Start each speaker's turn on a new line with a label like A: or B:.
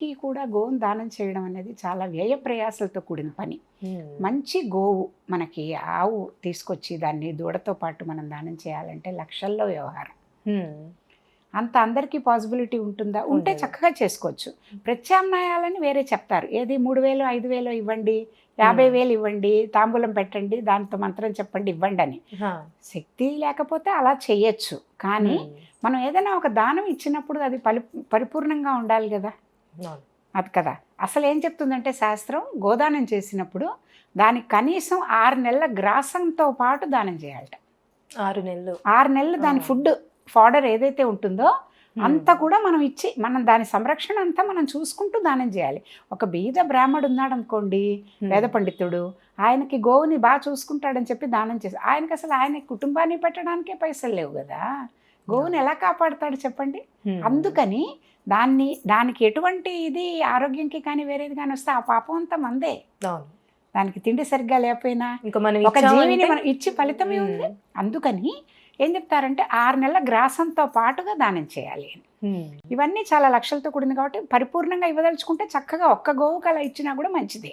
A: కి కూడా గోవును దానం చేయడం అనేది చాలా వ్యయ ప్రయాసలతో కూడిన పని. మంచి గోవు మనకి ఆవు తీసుకొచ్చి దాన్ని దూడతో పాటు మనం దానం చేయాలంటే లక్షల్లో వ్యవహారం. అంత అందరికీ పాసిబిలిటీ ఉంటుందా ఉంటే. చక్కగా చేసుకోవచ్చు ప్రత్యామ్నాయాలని వేరే చెప్తారు ఏది మూడు వేలు ఐదు వేలు ఇవ్వండి యాభై. వేలు ఇవ్వండి తాంబూలం పెట్టండి దాంతో మంత్రం చెప్పండి ఇవ్వండి అని. శక్తి లేకపోతే అలా చేయొచ్చు కానీ. మనం ఏదైనా ఒక దానం ఇచ్చినప్పుడు అది పలి పరిపూర్ణంగా ఉండాలి కదా. అది కదా అసలు ఏం చెప్తుందంటే శాస్త్రం గోదానం చేసినప్పుడు దానికి కనీసం ఆరు నెలల గ్రాసంతో పాటు దానం చేయాలట
B: ఆరు నెలలు
A: ఆరు నెలలు దాని. ఫుడ్ ఫాడర్ ఏదైతే ఉంటుందో. అంతా కూడా మనం ఇచ్చి మనం దాని సంరక్షణ అంతా మనం చూసుకుంటూ దానం చేయాలి ఒక బీద బ్రాహ్మడు ఉన్నాడు అనుకోండి. వేద పండితుడు ఆయనకి గోవుని బాగా చూసుకుంటాడని చెప్పి దానం చేసి ఆయనకి అసలు ఆయన కుటుంబాన్ని పెట్టడానికే పైసలు లేవు కదా గోవుని ఎలా కాపాడుతాడు చెప్పండి?
B: ఉమ్.
A: అందుకని దాన్ని దానికి ఎటువంటి ఇది ఆరోగ్యంకి కానీ వేరేది కానీ వస్తే ఆ పాపం అంతా మందే. దానికి తిండి సరిగ్గా లేకపోయినా
B: ఇంకా మనం
A: ఒక జీవిని మనం ఇచ్చి ఫలితమే ఉంది.
B: ఉమ్.
A: అందుకని ఏం చెప్తారంటే ఆరు నెలల గ్రాసంతో పాటుగా దానం చేయాలి అని.
B: ఉమ్.
A: ఇవన్నీ చాలా లక్షలతో కూడింది కాబట్టి పరిపూర్ణంగా ఇవ్వదలుచుకుంటే చక్కగా ఒక్క గోవుకు అలా ఇచ్చినా కూడా మంచిదే.